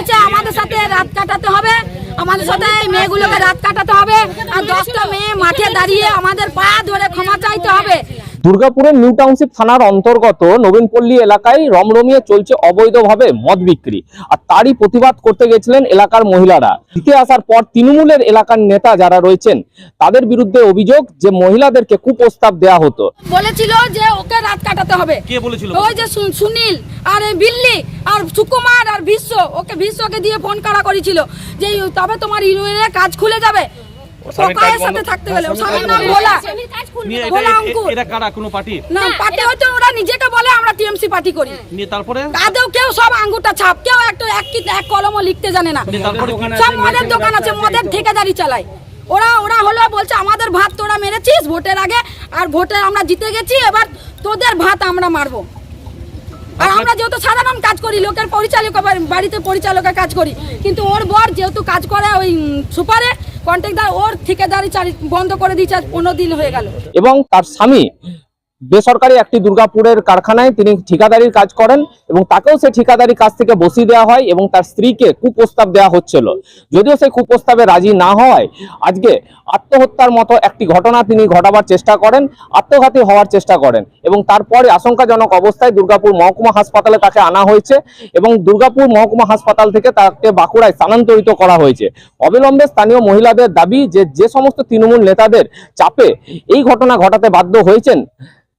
বলছে, আমাদের সাথে রাত কাটাতে হবে। আমাদের সাথে এই মেয়েগুলোকে রাত কাটাতে হবে। আর দশটা মেয়ে মাঠে দাঁড়িয়ে আমাদের পা ধরে ক্ষমা চাইতে হবে। দুর্গাপুরের নিউ টাউনশিপ থানার অন্তর্গত নবীনপল্লী এলাকায় রমরমিয়ে চলছে অবৈধভাবে মদ বিক্রি। আর তারই প্রতিবাদ করতে গেছিলেন এলাকার মহিলারা। জিতে আসার পর তৃণমূলের এলাকার নেতা যারা রয়েছেন তাদের বিরুদ্ধে অভিযোগ যে মহিলাদেরকে কুপ্রস্তাব দেওয়া হতো। বলেছিল যে ওকে রাত কাটাতে হবে। কে বলেছিল? ওই যে সুনীল আর বিল্লি আর সুকুমার আর বিশ্ব ওকে বিশ্বকে দিয়ে ফোন করা করেছিল। যে তবে তোমার ইউনিয়নের কাজ খুলে যাবে। তারপরে? আদৌ কেউ সব আঙ্গুরটা ছাপ কেউ একটু এক কলমও লিখতে জানে না। সব মদের দোকান আছে মদের ঠিকাদারি চালায়। ওরা ওরা হলো বলছে আমাদের ভাত তোরা মেরেছিস ভোটের আগে আর ভোটে আমরা জিতে গেছি এবার তোদের ভাত আমরা মারবো। আর আমরা যেহেতু সাধারণ কাজ করি লোকের পরিচালক বাড়িতে পরিচালকের কাজ করি কিন্তু ওর বর যেহেতু কাজ করে ওই সুপারে কন্ট্রাক্টর ওর ঠিকাদারি বন্ধ করে দিয়েছে পনেরো দিন হয়ে গেল। এবং তার স্বামী বেসরকারি একটি দুর্গাপুরের কারখানায় তিনি ঠিকাদারির কাজ করেন এবং তাকেও সেই ঠিকাদারি কাজ থেকে বসিয়ে দেওয়া হয় এবং তার স্ত্রীকে কুপ্রস্তাব দেওয়া হচ্ছিল। যদিও সেই কুপ্রস্তাবে রাজি না হওয়ায় আজকে আত্মহত্যার মতো একটি ঘটনা তিনি ঘটাবার চেষ্টা করেন, আত্মঘাতী হওয়ার চেষ্টা করেন এবং তারপরে আশঙ্কাজনক অবস্থায় দুর্গাপুর মহকুমা হাসপাতালে তাকে আনা হয়েছে এবং দুর্গাপুর মহকুমা হাসপাতাল থেকে তাকে বাঁকুড়ায় স্থানান্তরিত করা হয়েছে। অবিলম্বে স্থানীয় মহিলাদের দাবি যে যে সমস্ত তৃণমূল নেতাদের চাপে এই ঘটনা ঘটাতে বাধ্য হয়েছেন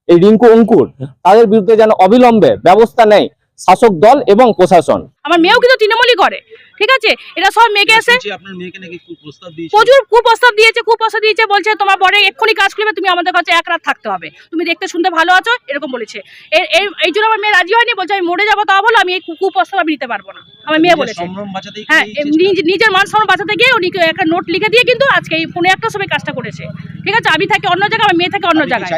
এই রিঙ্কু অঙ্কুর তাদের বিরুদ্ধে যেন অবিলম্বে ব্যবস্থা নেয় শাসক দল এবং প্রশাসন। আমার মেয়েও কিন্তু তৃণমূলই করে ঠিক আছে? এরা সব মেয়েকে এসে প্রচুর কুপ্রস্তাব দিয়েছে কুপ্রস্তাব দিয়েছে বলছে তোমার পরে এক্ষুনি কাজ খুলবে তুমি আমাদের কাছে এক রাত থাকতে হবে। তুমি দেখতে শুনতে ভালো আছো এরকম বলেছে। এই জন্য আমার মেয়ে রাজি হয়নি বলছে আমি মরে যাব তা বলো আমি এই কুপ্রস্তাব আমি নিতে পারব না। আমার মেয়ে বলেছে। হ্যাঁ নিজের মান সম্মান বাঁচাতে গিয়ে উনি একটা নোট লিখে দিয়ে কিন্তু আজকে এই পনেরো একটা সময় কাজটা করেছে। ঠিক আছে? আমি থাকি অন্য জায়গায় আমার মেয়ে থাকে অন্য জায়গায়।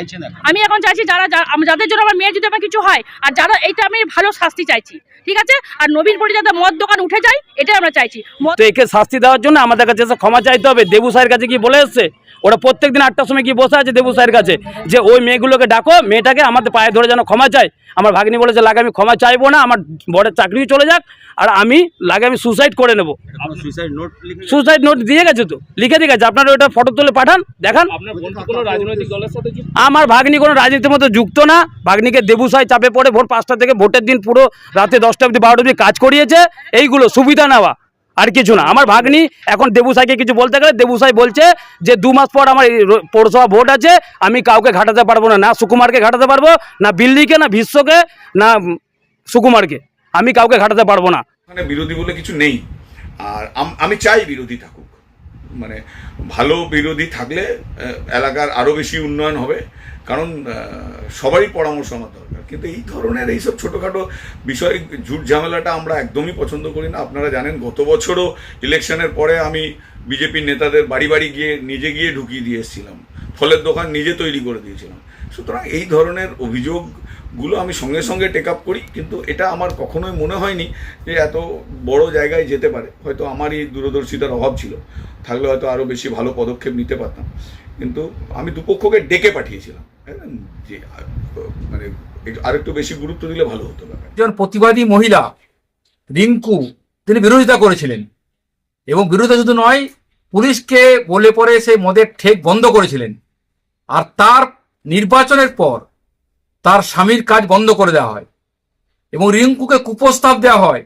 আমি এখন চাইছি যারা যাদের জন্য আমার মেয়ে যদি আমার কিছু হয় আর যারা এইটা আমি ভালো শাস্তি চাইছি। ঠিক আছে? আর নবীন পরি যাতে মদ দোকান উঠে যায় এটাই আমরা চাইছি। তো একে শাস্তি দেওয়ার জন্য আমাদের কাছে এসে ক্ষমা চাইতে হবে। দেবু স্যারের কাছে কি বলে এসছে? ওরা প্রত্যেক দিন আটটার সময় গিয়ে বসে আছে দেবু স্যারের কাছে? যে ওই মেয়েগুলোকে ডাকো মেয়েটাকে আমাদের পায়ে ধরে যেন ক্ষমা চাই আমার ভাগ্নি বলেছে লাগে আমি ক্ষমা চাইব না আমার বড়ের চাকরিও চলে যাক আর আমি লাগে আমি সুসাইড করে নেব। সুসাইড নোট দিয়ে গেছে তো? লিখে দিয়ে গেছে। আপনারা ওটা ফটো তুলে পাঠান দেখান। আপনার বোন কোনো রাজনৈতিক দলের সাথে আমার ভাগ্নি কোনো রাজনীতির মতো যুক্ত না। ভাগ্নিকে দেবুসাই চাপে পড়ে ভোর পাঁচটা থেকে ভোটের দিন পুরো রাতে দশটা অবধি বারোটা অবধি কাজ করিয়েছে, এইগুলো সুবিধা নেওয়া, আর কিছু না। আমার ভাগ্নি এখন দেবুসাইকে কিছু বলতে গেলে দেবুসাই বলছে যে, দু মাস পর আমার পৌরসভা ভোট আছে, আমি কাউকে ঘাটাতে পারব না না সুকুমারকে ঘাটাতে পারব, না বিল্লিকে, না বিশ্বকে না সুকুমারকে। আমি কাউকে ঘাটাতে পারব না। মানে বিরোধী বলে কিছু নেই। আর আমি চাই বিরোধী থাকুক। মানে ভালো বিরোধী থাকলে এলাকার আরও বেশি উন্নয়ন হবে। কারণ সবারই পরামর্শ আমার দরকার। কিন্তু এই ধরনের এইসব ছোটোখাটো বিষয়, ঝুট ঝামেলাটা আমরা একদমই পছন্দ করি না। আপনারা জানেন, গত বছরও ইলেকশনের পরে আমি বিজেপির নেতাদের বাড়ি বাড়ি গিয়ে, নিজে গিয়ে ঢুকিয়ে দিয়ে এসেছিলাম। ফলের দোকান নিজে তৈরি করে দিয়েছিলাম। সুতরাং এই ধরনের অভিযোগগুলো আমি সঙ্গে সঙ্গে টেক আপ করি কিন্তু এটা আমার কখনোই মনে হয়নি যে এত বড় জায়গায় যেতে পারে। হয়তো আমারই দূরদর্শিতার অভাব ছিল থাকলে হয়তো আরও বেশি ভালো পদক্ষেপ নিতে পারতাম। কিন্তু আমি দুপক্ষকে ডেকে পাঠিয়েছিলাম হ্যাঁ, যে মানে আরেকটু বেশি গুরুত্ব দিলে ভালো হতো একজন প্রতিবাদী মহিলা রিঙ্কু তিনি বিরোধিতা করেছিলেন। এবং বিরোধিতা শুধু নয় পুলিশকে বলে পরে সেই মদের ঠেক বন্ধ করেছিলেন। আর তার নির্বাচনের পর তার স্বামীর কাজ বন্ধ করে দেওয়া হয় এবং রিঙ্কুকে কুপ্রস্তাব দেওয়া হয়,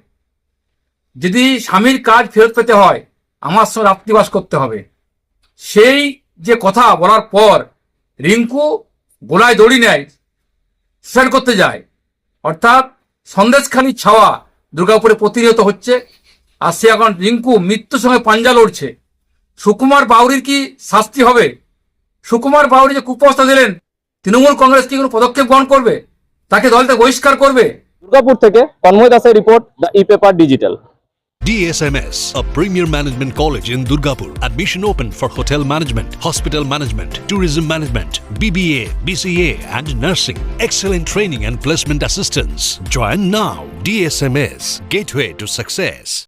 যদি স্বামীর কাজ ফেরত পেতে হয়, আমার সঙ্গে রাত্রিবাস করতে হবে। সেই যে কথা বলার পর রিঙ্কু গোলায় দড়ি নেয় সুসাইড করতে যায়। অর্থাৎ সন্দেশখানি ছাওয়া দুর্গাপুরে প্রতিনিয়ত হচ্ছে। আর সে এখন রিঙ্কু মৃত্যুর সঙ্গে পাঞ্জা লড়ছে। সুকুমার বাউরির কি শাস্তি হবে? সুকুমার বাউরি যে কুপ্রস্তাব দিলেন তৃণমূল কংগ্রেস কি কোনো পদক্ষেপ গ্রহণ করবে তাকে দল থেকে বহিষ্কার করবে দুর্গাপুর থেকে তন্ময় দাসের report the E paper digital DSMS, a premier management college in Durgapur. Admission open for hotel management, hospital management, tourism management, BBA, BCA, and nursing. Excellent training and placement assistance. Join now. DSMS, gateway to success.